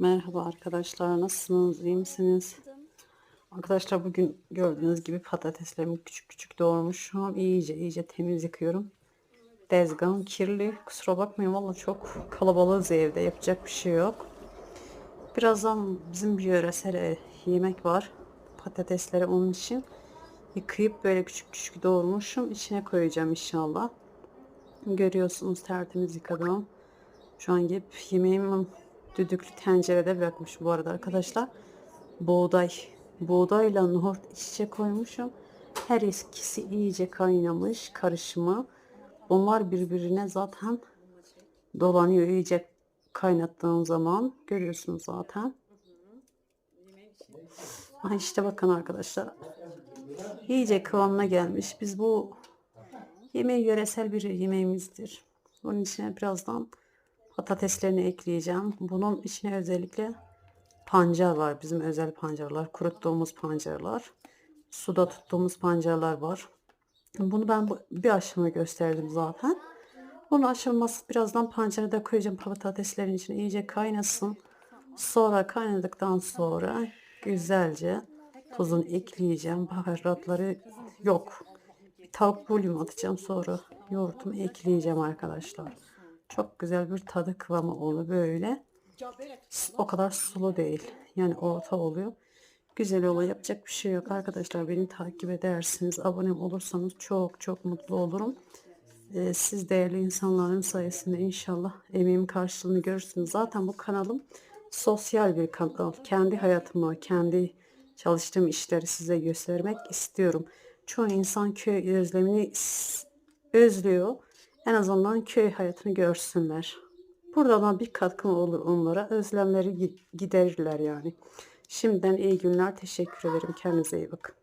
Merhaba arkadaşlar, nasılsınız, iyi misiniz? Arkadaşlar bugün gördüğünüz gibi patateslerimi küçük küçük doğrmuşum. İyice iyice temiz yıkıyorum. Dezgahım kirli. Kusura bakmayın valla çok kalabalığız evde. Yapacak bir şey yok. Birazdan bizim bir yöresel yemek var. Patatesleri onun için yıkayıp böyle küçük küçük doğrmuşum. İçine koyacağım inşallah. Görüyorsunuz tertemiz yıkadım. Şu an gelip yemeğimi düdüklü tencerede bırakmış bu arada arkadaşlar. Buğday. Buğdayla nohut iç içe koymuşum. Her ikisi iyice kaynamış karışımı. Bunlar birbirine zaten dolanıyor iyice kaynattığım zaman. Görüyorsunuz zaten. Ha işte bakın arkadaşlar. İyice kıvamına gelmiş. Biz bu yemeği yöresel bir yemeğimizdir. Bunun içine birazdan patateslerini ekleyeceğim. Bunun içine özellikle pancar var. Bizim özel pancarlar. Kuruttuğumuz pancarlar. Suda tuttuğumuz pancarlar var. Bunu ben bir aşama gösterdim zaten. Bunun aşılması birazdan pancarı da koyacağım patateslerin içine iyice kaynasın. Sonra kaynadıktan sonra güzelce tuzunu ekleyeceğim. Baharatları yok. Bir tavuk bulyum atacağım sonra yoğurtumu ekleyeceğim arkadaşlar. Çok güzel bir tadı kıvamı oluyor böyle. O kadar sulu değil. Yani orta oluyor. Güzel oluyor. Yapacak bir şey yok arkadaşlar. Beni takip edersiniz. Abone olursanız çok çok mutlu olurum. Ee, siz değerli insanların sayesinde inşallah emeğimin karşılığını görürsünüz. Zaten bu kanalım sosyal bir kanal. Kendi hayatımı, kendi çalıştığım işleri size göstermek istiyorum. Çoğu insan köy özlemini özlüyor. En azından köy hayatını görsünler. Burada da bir katkım olur onlara. Özlemleri gi- giderirler yani. Şimdiden iyi günler. Teşekkür ederim. Kendinize iyi bakın.